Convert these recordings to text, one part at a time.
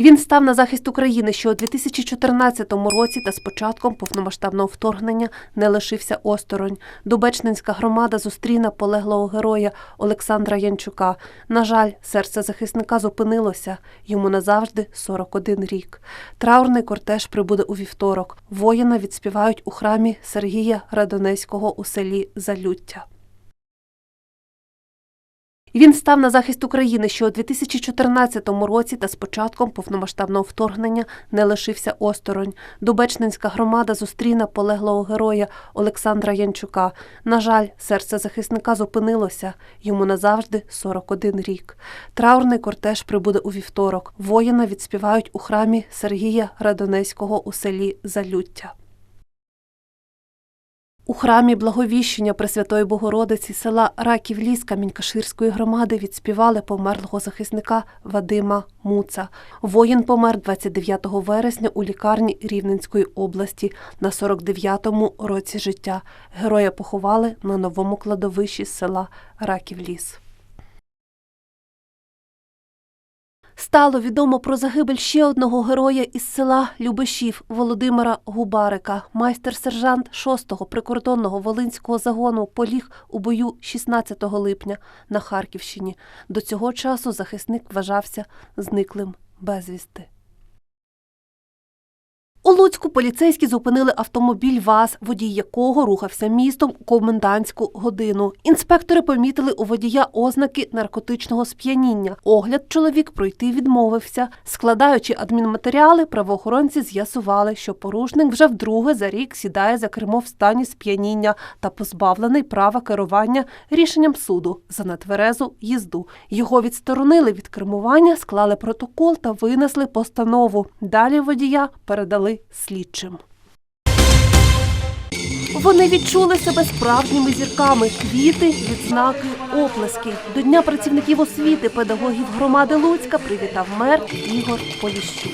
Він став на захист України ще у 2014 році та з початком повномасштабного вторгнення не лишився осторонь. Дубечнинська громада зустріне полеглого героя Олександра Янчука. На жаль, серце захисника зупинилося. Йому назавжди 41 рік. Траурний кортеж прибуде у вівторок. Воїна відспівають у храмі Сергія Радонецького у селі Залюття. Він став на захист України ще у 2014 році та з початком повномасштабного вторгнення не лишився осторонь. Дубечнинська громада зустріне полеглого героя Олександра Янчука. На жаль, серце захисника зупинилося. Йому назавжди 41 рік. Траурний кортеж прибуде у вівторок. Воїна відспівають у храмі Сергія Радонецького у селі Залюття. У храмі Благовіщення Пресвятої Богородиці села Раків Ліс Камінькаширської громади відспівали померлого захисника Вадима Муца. Воїн помер 29 вересня у лікарні Рівненської області на 49-му році життя. Героя поховали на новому кладовищі села Раків Ліс. Стало відомо про загибель ще одного героя із села Любешів Володимира Губарика. Майстер-сержант 6-го прикордонного волинського загону поліг у бою 16 липня на Харківщині. До цього часу захисник вважався зниклим безвісти. У Луцьку поліцейські зупинили автомобіль ВАЗ, водій якого рухався містом у комендантську годину. Інспектори помітили у водія ознаки наркотичного сп'яніння. Огляд чоловік пройти відмовився. Складаючи адмінматеріали, правоохоронці з'ясували, що порушник вже вдруге за рік сідає за кермо в стані сп'яніння та позбавлений права керування рішенням суду за нетверезу їзду. Його відсторонили від кермування, склали протокол та винесли постанову. Далі водія передали слідчим. Вони відчули себе справжніми зірками. Квіти, відзнаки, оплески. До Дня працівників освіти педагогів громади Луцька привітав мер Ігор Поліщук.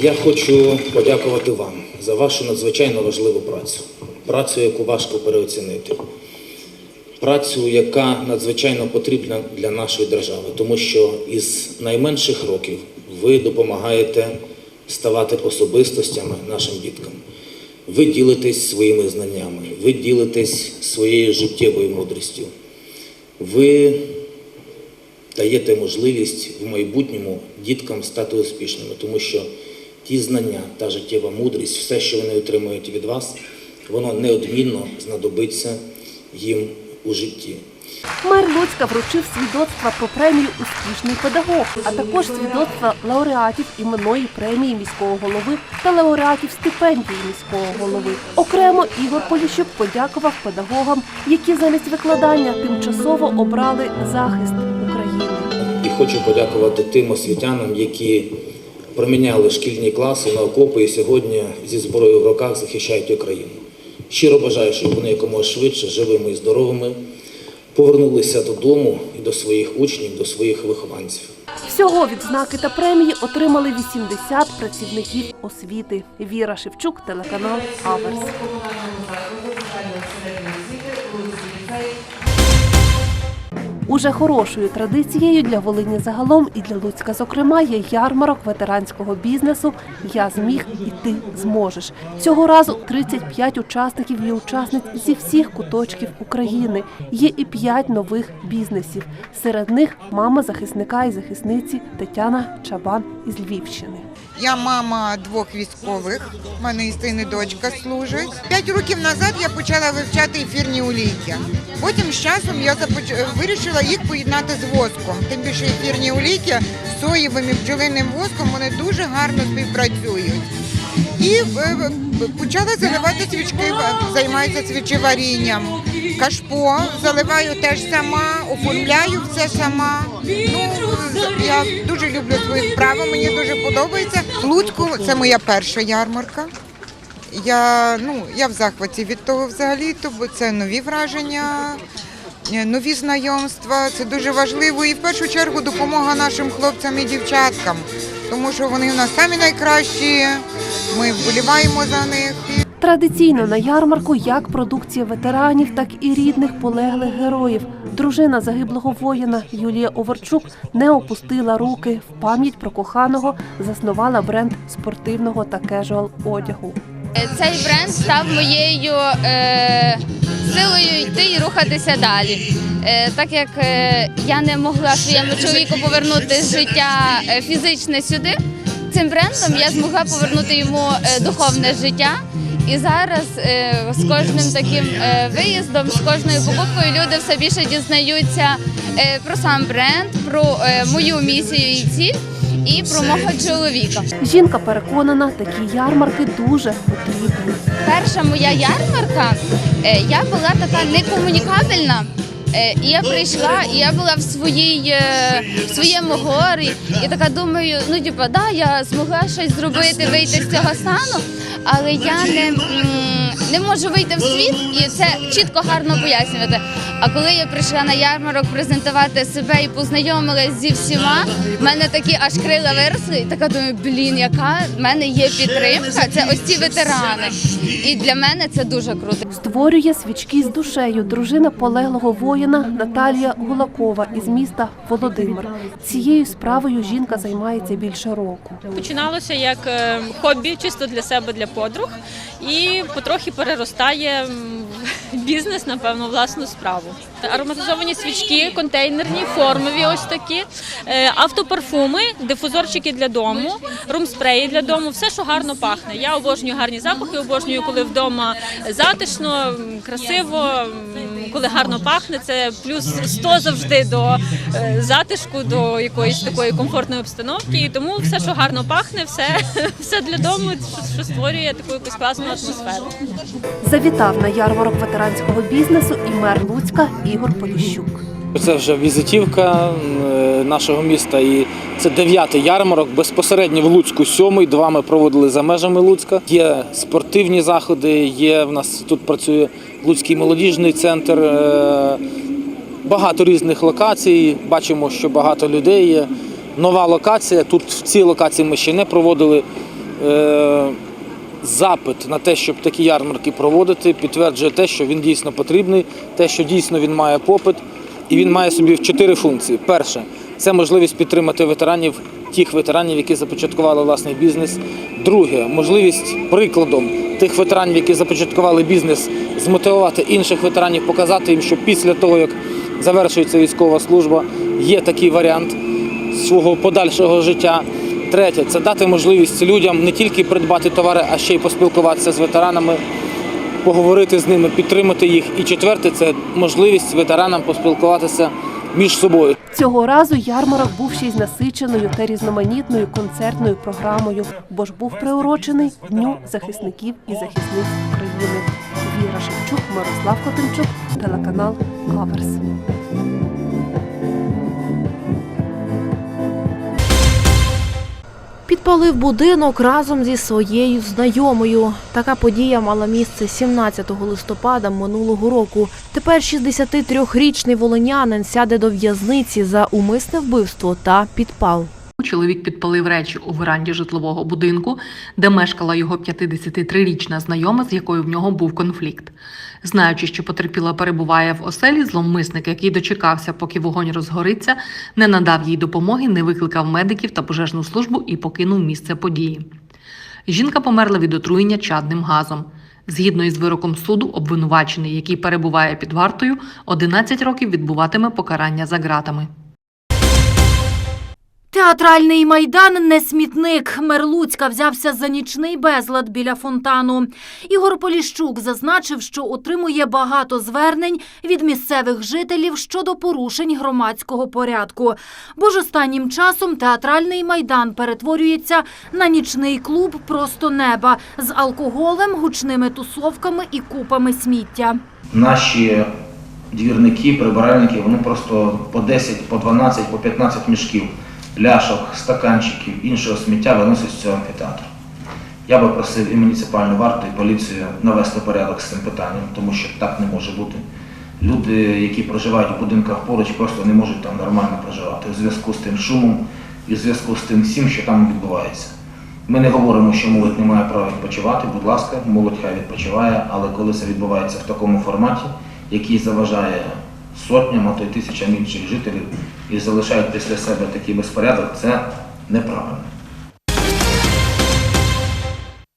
Я хочу подякувати вам за вашу надзвичайно важливу працю. Працю, яку важко переоцінити. Працю, яка надзвичайно потрібна для нашої держави, тому що із найменших років ви допомагаєте ставати особистостями нашим діткам. Ви ділитесь своїми знаннями, ви ділитесь своєю життєвою мудрістю. Ви даєте можливість в майбутньому діткам стати успішними, тому що ті знання, та життєва мудрість, все, що вони отримують від вас, воно неодмінно знадобиться їм у житті. Мер Луцька вручив свідоцтва про премію Успішний педагог, а також свідоцтва лауреатів іменної премії міського голови та лауреатів стипендії міського голови. Окремо Ігор Поліщук подякував педагогам, які замість викладання тимчасово обрали захист України. І хочу подякувати тим освітянам, які проміняли шкільні класи на окопи і сьогодні зі зброєю в руках захищають Україну. Щиро бажаю, щоб вони якомога швидше, живими і здоровими, повернулися додому і до своїх учнів, до своїх вихованців. Всього відзнаки та премії отримали 80 працівників освіти. Віра Шевчук, телеканал Аверс. Уже хорошою традицією для Волині загалом і для Луцька, зокрема, є ярмарок ветеранського бізнесу Я зміг і ти зможеш. Цього разу 35 учасників і учасниць зі всіх куточків України. Є і 5 нових бізнесів. Серед них мама захисника і захисниці Тетяна Чабан із Львівщини. Я мама двох військових. У мене і син і дочка служить. П'ять років назад я почала вивчати ефірні олійки. Потім з часом я започ... вирішила їх поєднати з воском. Тим більше ефірні олійки з соєвим і бджолиним воском вони дуже гарно співпрацюють. І е, почала заливати свічки, займаюся свічеварінням. Кашпо заливаю теж сама, оформляю все сама. Ну я дуже люблю свою справу, мені дуже подобається. В Луцьку це моя перша ярмарка. Я, ну, я в захваті від того взагалі, бо це нові враження, е, нові знайомства. Це дуже важливо. І в першу чергу допомога нашим хлопцям і дівчаткам, тому що вони в нас самі найкращі. Ми вболіваємо за них. Традиційно на ярмарку як продукція ветеранів, так і рідних полеглих героїв. Дружина загиблого воїна Юлія Оверчук не опустила руки. В пам'ять про коханого заснувала бренд спортивного та кежуал одягу. Е, Цей бренд став моєю е, силою йти і рухатися далі. Е, так як е, я не могла своєму чоловіку повернути життя е, фізичне сюди, цим брендом я змогла повернути йому е, духовне життя. І зараз е, з кожним таким е, виїздом, з кожною покупкою люди все більше дізнаються е, про сам бренд, про е, мою місію і ціль, і про мого чоловіка. Жінка переконана, такі ярмарки дуже потрібні. перша моя ярмарка, е, я була така некомунікабельна. Е, І я прийшла, і я була в своїй е, в своєму горі, і така думаю, ну типа, да, я змогла щось зробити, вийти з цього стану, але я не, не можу вийти в світ і це чітко гарно пояснювати. А коли я прийшла на ярмарок презентувати себе і познайомилась зі всіма, в мене такі аж крила виросли, і така думаю, блін, яка в мене є підтримка. Це ось ці ветерани. І для мене це дуже круто. Створює свічки з душею дружина полеглого воїна Наталія Гулакова із міста Володимир. Цією справою жінка займається більше року. Починалося як е, хобі, чисто для себе, для подруг, і потрохи переростає бізнес, напевно, власну справу. Ароматизовані свічки, контейнерні, формові, ось такі, е, автопарфуми, дифузорчики для дому, румспреї для дому, все, що гарно пахне. Я обожнюю гарні запахи, обожнюю, коли вдома затишно, красиво, коли гарно пахне. Це плюс 100 завжди до е, затишку, до якоїсь такої комфортної обстановки. І тому все, що гарно пахне, все, все для дому, що, що створює таку якусь класну атмосферу. Завітав на ярмарок ветеранського бізнесу і мер Луцька Ігор Поліщук. Це вже візитівка е, нашого міста, і це дев'ятий ярмарок. Безпосередньо в Луцьку сьомий. Два ми проводили за межами Луцька. Є спортивні заходи. Є в нас тут працює Луцький молодіжний центр. е, Багато різних локацій. Бачимо, що багато людей є. Нова локація. Тут в цій локації ми ще не проводили. Е, запит на те, щоб такі ярмарки проводити, підтверджує те, що він дійсно потрібний, те, що дійсно він має попит, і він має собі чотири функції. Перше це можливість підтримати ветеранів, тих ветеранів, які започаткували власний бізнес. Друге можливість прикладом тих ветеранів, які започаткували бізнес, змотивувати інших ветеранів, показати їм, що після того, як завершується військова служба, є такий варіант свого подальшого життя. Третє це дати можливість людям не тільки придбати товари, а ще й поспілкуватися з ветеранами, поговорити з ними, підтримати їх. І четверте це можливість ветеранам поспілкуватися між собою. Цього разу ярмарок був ще й насиченою та різноманітною концертною програмою, бо ж був приурочений Дню захисників і захисниць України. Віра Шевчук, Мирослав Котимчук, телеканал Аверс. Підпалив будинок разом зі своєю знайомою. Така подія мала місце 17 листопада минулого року. Тепер 63-річний волинянин сяде до в'язниці за умисне вбивство та підпал. Чоловік підпалив речі у веранді житлового будинку, де мешкала його 53-річна знайома, з якою в нього був конфлікт. Знаючи, що потерпіла перебуває в оселі, зловмисник, який дочекався, поки вогонь розгориться, не надав їй допомоги, не викликав медиків та пожежну службу і покинув місце події. Жінка померла від отруєння чадним газом. Згідно із вироком суду, обвинувачений, який перебуває під вартою, 11 років відбуватиме покарання за ґратами. Театральний майдан не смітник. Мер взявся за нічний безлад біля фонтану. Ігор Поліщук зазначив, що отримує багато звернень від місцевих жителів щодо порушень громадського порядку. Бо ж останнім часом театральний майдан перетворюється на нічний клуб просто неба з алкоголем, гучними тусовками і купами сміття. наші двірники, прибиральники, вони просто по 10, по 12, по 15 мішків пляшок, стаканчиків, іншого сміття виносять з цього амфітеатру. Я би просив і муніципальну варту, і поліцію навести порядок з цим питанням, тому що так не може бути. Люди, які проживають у будинках поруч, просто не можуть там нормально проживати у зв'язку з тим шумом і в зв'язку з тим всім, що там відбувається. Ми не говоримо, що молодь не має права відпочивати. Будь ласка, молодь хай відпочиває, але коли це відбувається в такому форматі, який заважає сотням, а то й тисячам інших жителів і залишають після себе такий безпорядок, це неправильно.